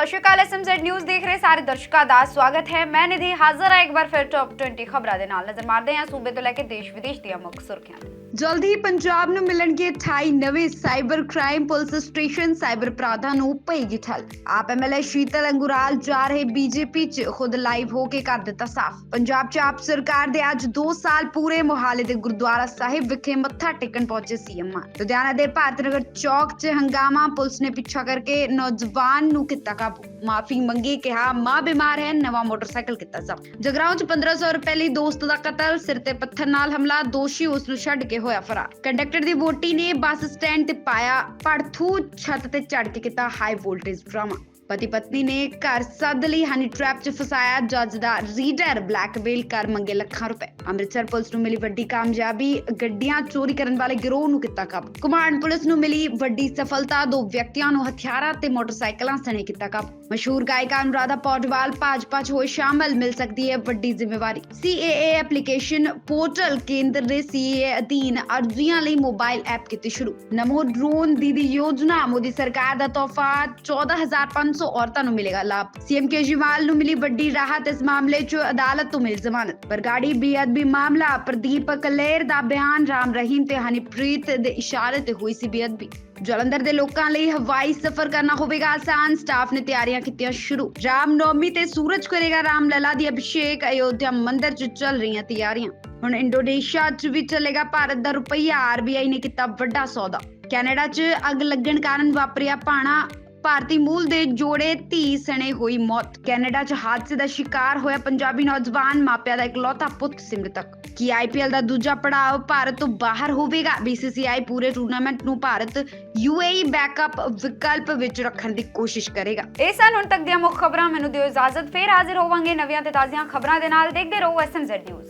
ਸਤਿ ਸ਼੍ਰੀ ਅਕਾਲ SMZ news ਦੇਖ ਰਹੇ ਸਾਰੇ ਦਰਸ਼ਕਾਂ ਦਾ ਸਵਾਗਤ ਹੈ ਮੈਂ ਨਿਧੀ ਹਾਜ਼ਰ ਹਾਂ ਇੱਕ ਵਾਰ ਫਿਰ ਟੌਪ 20 ਖਬਰਾਂ ਦੇ ਨਾਲ ਨਜ਼ਰ ਮਾਰਦੇ ਹਾਂ ਸੂਬੇ ਤੋਂ ਲੈ ਕੇ ਦੇਸ਼ ਵਿਦੇਸ਼ ਦੀਆਂ ਮੁੱਖ ਸੁਰਖੀਆਂ ਤੇ। ਜਲਦੀ ਹੀ ਪੰਜਾਬ ਨੂੰ ਮਿਲਣਗੇ 28 ਨਵੇਂ cyber crime police station cyber ਅਪਰਾਧਾਂ ਨੂੰ ਪਏਗੀ ਠੱਲ ਆਪ ਐਮਐਲਏ ਸ਼ੀਤਲ ਅੰਗੁਰਾਲ ਜਾ ਰਹੇ ਬੀਜੇਪੀ 'ਚ ਖੁਦ ਲਾਈਵ ਹੋ ਕੇ ਕਰ ਦਿੱਤਾ ਸਾਫ਼ ਪੰਜਾਬ 'ਚ ਆਪ ਸਰਕਾਰ ਦੇ ਅੱਜ 2 ਸਾਲ ਪੂਰੇ ਮੋਹਾਲੀ ਦੇ ਗੁਰਦੁਆਰਾ ਸਾਹਿਬ ਵਿਖੇ ਮੱਥਾ ਟੇਕਣ ਪਹੁੰਚੇ ਸੀਐਮ ਲੁਧਿਆਣਾ ਦੇ ਭਾਰਤ ਨਗਰ ਚੌਕ 'ਚ ਹੰਗਾਮਾ ਪੁਲਿਸ ਨੇ ਪਿੱਛਾ ਕਰਕੇ ਨੌਜਵਾਨ ਨੂੰ ਕੀਤਾ ਕਾਬੂ ਮਾਫੀ ਮੰਗੀ, ਕਿਹਾ, ਮਾਂ ਬਿਮਾਰ ਹੈ, ਨਵਾਂ ਮੋਟਰਸਾਈਕਲ ਕੀਤਾ ਜ਼ਬਤ ਜਗਰਾਉਂ 'ਚ 1500 ਰੁਪਏ ਲਈ ਦੋਸਤ ਦਾ ਕਤਲ, ਸਿਰ ਤੇ ਪੱਥਰ ਨਾਲ ਹਮਲਾ, ਦੋਸ਼ੀ ਉਸ ਨੂੰ ਛੱਡ ਕੇ ਹੋਇਆ ਫਰਾਰ। ਕੰਡਕਟਰ ਦੀ ਵੋਟੀ ਨੇ ਬੱਸ ਸਟੈਂਡ ਤੇ ਪਾਇਆ ਪੜਥੂ ਛੱਤ ਤੇ ਚੜ ਕੇ ਕੀਤਾ ਹਾਈ ਵੋਲਟੇਜ ਡਰਾਮਾ। ਪਤੀ ਪਤਨੀ ਨੇ ਘਰ ਸੱਦ ਲਈ ਹਨੀ ਟ੍ਰੈਪ 'ਚ ਫਸਾਇਆ। ਜੱਜ ਦਾ ਰੀਡਰ ਬਲੈਕਮੇਲ ਕਰ ਮੰਗੇ ਲੱਖਾਂ ਰੁਪਏ। ਅੰਮ੍ਰਿਤਸਰ ਪੁਲਿਸ ਨੂੰ ਮਿਲੀ ਵੱਡੀ ਕਾਮਯਾਬੀ। ਗੱਡੀਆਂ ਚੋਰੀ ਕਰਨ ਵਾਲੇ ਗਿਰੋਹ ਨੂੰ ਕੀਤਾ ਕਾਬੂ। ਕੁਮਾਂਡ ਪੁਲਿਸ ਨੂੰ ਮਿਲੀ ਵੱਡੀ ਸਫਲਤਾ। ਦੋ ਵਿਅਕਤੀਆਂ ਨੂੰ ਹਥਿਆਰਾਂ ਤੇ ਮੋਟਰਸਾਈਕਲਾਂ ਸਣੇ ਕੀਤਾ ਕਾਬੂ। ਮਸ਼ਹੂਰ ਗਾਇਕਾ ਅਨੁਰਾਧਾ ਪੌਡਵਾਲ ਭਾਜਪਾ 'ਚ ਹੋਏ ਸ਼ਾਮਲ। ਮਿਲ ਸਕਦੀ ਹੈ ਵੱਡੀ ਜ਼ਿੰਮੇਵਾਰੀ। CAA ਐਪਲੀਕੇਸ਼ਨ ਪੋਰਟਲ ਕੇਂਦਰ ਦੇ CAA ਅਧੀਨ ਅਰਜ਼ੀਆਂ ਲਈ ਮੋਬਾਈਲ ਐਪ ਕੀਤੀ ਸ਼ੁਰੂ। ਨਮੋ ਡਰੋਨ ਦੀਦੀ ਯੋਜਨਾ। ਮੋਦੀ ਸਰਕਾਰ ਦਾ ਤੋਹਫਾ। 14500 ਔਰਤਾਂ ਨੂੰ ਮਿਲੇਗਾ ਲਾਭ ਸੀਐਮ ਕੇਜਰੀਵਾਲ ਨੂੰ ਮਿਲੀ ਵੱਡੀ ਰਾਹਤ ਇਸ ਮਾਮਲੇ 'ਚ ਅਦਾਲਤ ਤੋਂ ਮਿਲੀ ਜ਼ਮਾਨਤ ਬਰਗਾੜੀ ਬੇਅਦਬੀ ਮਾਮਲਾ ਪ੍ਰਦੀਪ ਕਲੇਰ ਦਾ ਬਿਆਨ ਰਾਮ ਰਹੀਮ ਤੇ ਹਨੀਪ੍ਰੀਤ ਦੇ ਇਸ਼ਾਰੇ ਤੇ ਹੋਈ ਸੀ ਬੇਅਦਬੀ ਜਲੰਧਰ ਦੇ ਲੋਕਾਂ ਲਈ ਹਵਾਈ ਸਫ਼ਰ ਕਰਨਾ ਹੋਵੇਗਾ ਆਸਾਨ ਸਟਾਫ ਨੇ ਤਿਆਰੀਆਂ ਕੀਤੀਆਂ ਸ਼ੁਰੂ ਰਾਮ ਨੌਮੀ ਤੇ ਸੂਰਜ ਕਰੇਗਾ ਰਾਮ ਲਲਾ ਦੀ ਅਭਿਸ਼ੇਕ ਅਯੋਧਿਆ ਮੰਦਿਰ 'ਚ ਚੱਲ ਰਹੀਆਂ ਤਿਆਰੀਆਂ ਹੁਣ ਇੰਡੋਨੇਸ਼ੀਆ 'ਚ ਵੀ ਚੱਲੇਗਾ ਭਾਰਤ ਦਾ ਰੁਪਈਆ ਆਰਬੀਆਈ ਨੇ ਕੀਤਾ ਵੱਡਾ ਸੌਦਾ ਕੈਨੇਡਾ 'ਚ ਅੱਗ ਲੱਗਣ ਕਾਰਨ ਵਾਪਰਿਆ ਪਾਣਾ ਭਾਰਤੀ ਮੂਲ ਦੇ ਜੋੜੇ ਧੀ ਸਣੇ ਹੋਈ ਮੌਤ। ਕੈਨੇਡਾ 'ਚ ਹਾਦਸੇ ਦਾ ਸ਼ਿਕਾਰ ਹੋਇਆ ਪੰਜਾਬੀ ਨੌਜਵਾਨ, ਮਾਪਿਆਂ ਦਾ ਇਕਲੌਤਾ ਪੁੱਤ ਸਿਮਰਤਕ। ਕੀ ਆਈਪੀਐਲ ਦਾ ਦੂਜਾ ਪੜਾਅ ਭਾਰਤ ਤੋਂ ਬਾਹਰ ਹੋਵੇਗਾ? ਬੀਸੀਸੀਆਈ ਪੂਰੇ ਟੂਰਨਾਮੈਂਟ ਨੂੰ ਭਾਰਤ ਯੂਏਈ ਬੈਕਅਪ ਵਿਕਲਪ ਵਿੱਚ ਰੱਖਣ ਦੀ ਕੋਸ਼ਿਸ਼ ਕਰੇਗਾ। ਇਹ ਸਨ ਹੁਣ ਤੱਕ ਦੀਆਂ ਮੁੱਖ ਖਬਰਾਂ। ਮੈਨੂੰ ਦਿਓ ਇਜਾਜ਼ਤ। ਫੇਰ ਹਾਜ਼ਰ ਹੋਵਾਂਗੇ ਨਵੀਆਂ ਤੇ ਤਾਜ਼ੀਆਂ ਖਬਰਾਂ ਦੇ ਨਾਲ। ਦੇਖਦੇ ਰਹੋ ਐਸਐਮਜ਼ੈਡ ਨਿਊਜ਼।